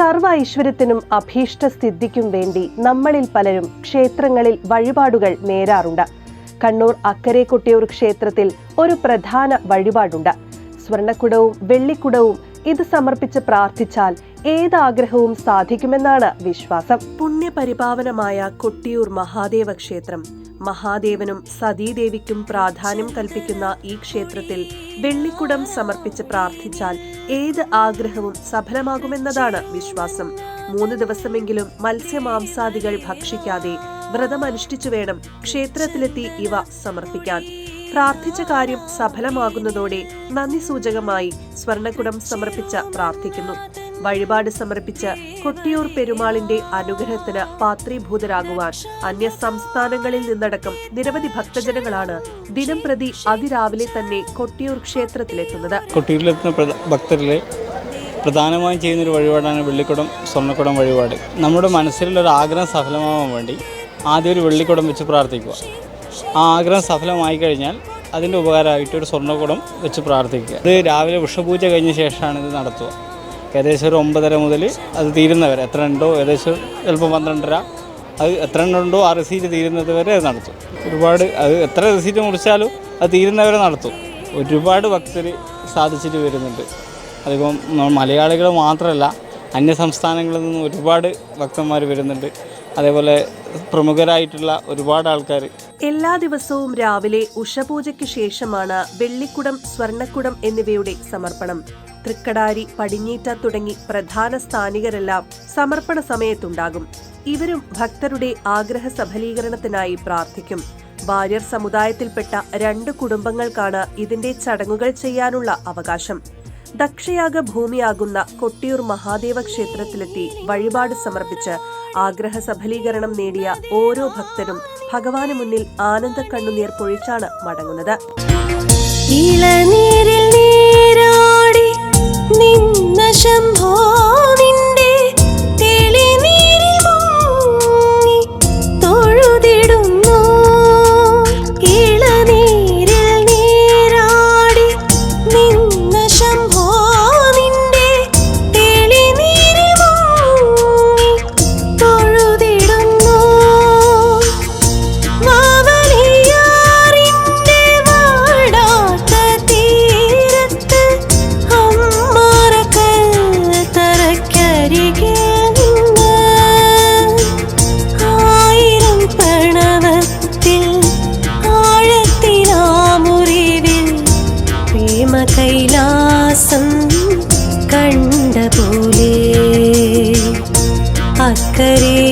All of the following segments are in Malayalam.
സർവ ഐശ്വര്യത്തിനും അഭീഷ്ട സ്ഥിതിക്കും വേണ്ടി നമ്മളിൽ പലരും ക്ഷേത്രങ്ങളിൽ വഴിപാടുകൾ നേരാറുണ്ട്. കണ്ണൂർ അക്കരെ കൊട്ടിയൂർ ക്ഷേത്രത്തിൽ ഒരു പ്രധാന വഴിപാടുണ്ട്. സ്വർണക്കുടവും വെള്ളിക്കുടവും ഇത് സമർപ്പിച്ച് പ്രാർത്ഥിച്ചാൽ ഏതാഗ്രഹവും സാധിക്കുമെന്നാണ് വിശ്വാസം. പുണ്യപരിപാവനമായ കൊട്ടിയൂർ മഹാദേവ ക്ഷേത്രം. മഹാദേവനും സതീദേവിക്കും പ്രാധാന്യം കൽപ്പിക്കുന്ന ഈ ക്ഷേത്രത്തിൽ വെള്ളിക്കുടം സമർപ്പിച്ച് പ്രാർത്ഥിച്ചാൽ ഏത് ആഗ്രഹവും സഫലമാകുമെന്നതാണ് വിശ്വാസം. മൂന്ന് ദിവസമെങ്കിലും മത്സ്യമാംസാദികൾ ഭക്ഷിക്കാതെ വ്രതമനുഷ്ഠിച്ചു വേണം ക്ഷേത്രത്തിലെത്തി ഇവ സമർപ്പിക്കാൻ. പ്രാർത്ഥിച്ച കാര്യം സഫലമാകുന്നതോടെ നന്ദി സൂചകമായി സ്വർണക്കുടം സമർപ്പിച്ച് പ്രാർത്ഥിക്കുന്നു. വഴിപാട് സമർപ്പിച്ച് കൊട്ടിയൂർ പെരുമാളിന്റെ അനുഗ്രഹത്തിന് പാത്രീഭൂതരാകുവാൻ അന്യ സംസ്ഥാനങ്ങളിൽ നിന്നടക്കം നിരവധി ഭക്തജനങ്ങളാണ് ദിനം പ്രതി അതിരാവിലെ തന്നെ കൊട്ടിയൂർ ക്ഷേത്രത്തിലെത്തുന്നത്. കൊട്ടിയൂരിലെത്തുന്ന ഭക്തരിലെ പ്രധാനമായും ചെയ്യുന്നൊരു വഴിപാടാണ് വെള്ളിക്കുടം സ്വർണക്കുടം വഴിപാട്. നമ്മുടെ മനസ്സിലുള്ള ഒരു ആഗ്രഹം സഫലമാവാൻ വേണ്ടി ആദ്യം ഒരു വെള്ളിക്കുടം വെച്ച് പ്രാർത്ഥിക്കുക. ആ ആഗ്രഹം സഫലമായി കഴിഞ്ഞാൽ അതിന്റെ ഉപകാരമായിട്ട് ഒരു സ്വർണക്കുടം വെച്ച് പ്രാർത്ഥിക്കുക. അത് രാവിലെ വൃഷപൂജ കഴിഞ്ഞ ശേഷമാണ് ഇത് നടത്തുക. ഏകദേശം ഒരു ഒമ്പതര മുതൽ അത് തീരുന്നവരെ എത്ര ഉണ്ടോ? ഏകദേശം ചിലപ്പോൾ പന്ത്രണ്ടര. അത് എത്ര ഉണ്ടോ? ആ റെസീറ്റ് തീരുന്നത് വരെ നടത്തും. ഒരുപാട് അത് എത്ര റെസീറ്റ് മുറിച്ചാലും അത് തീരുന്നവരെ നടത്തും. ഒരുപാട് ഭക്തർ സാധിച്ചിട്ട് വരുന്നുണ്ട്. അതിപ്പം മലയാളികൾ മാത്രമല്ല അന്യ സംസ്ഥാനങ്ങളിൽ നിന്നും ഒരുപാട് ഭക്തന്മാർ വരുന്നുണ്ട്. അതേപോലെ പ്രമുഖരായിട്ടുള്ള ഒരുപാട് ആൾക്കാർ എല്ലാ ദിവസവും രാവിലെ ഉഷപൂജയ്ക്ക് ശേഷമാണ് വെള്ളിക്കുടം സ്വർണക്കുടം എന്നിവയുടെ സമർപ്പണം. തൃക്കടാരി പടിഞ്ഞീറ്റ തുടങ്ങി പ്രധാന സ്ഥാനികരെല്ലാം സമർപ്പണ സമയത്തുണ്ടാകും. ഇവരും ഭക്തരുടെ ആഗ്രഹ സഫലീകരണത്തിനായി പ്രാർത്ഥിക്കും. വാര്യർ സമുദായത്തിൽപ്പെട്ട രണ്ട് കുടുംബങ്ങൾക്കാണ് ഇതിന്റെ ചടങ്ങുകൾ ചെയ്യാനുള്ള അവകാശം. ദക്ഷയാഗ ഭൂമിയാകുന്ന കൊട്ടിയൂർ മഹാദേവ ക്ഷേത്രത്തിലെത്തി വഴിപാട് സമർപ്പിച്ച് ആഗ്രഹ സഫലീകരണം നേടിയ ഓരോ ഭക്തരും ഭഗവാന് മുന്നിൽ ആനന്ദ കണ്ണുനീർ പൊഴിച്ചാണ് മടങ്ങുന്നത്. ഇളനീരിൽ Shampoo. ஆகாசம் கண்ட போலே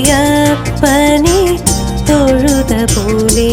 அக்கறையப்பனே தொழுத போலே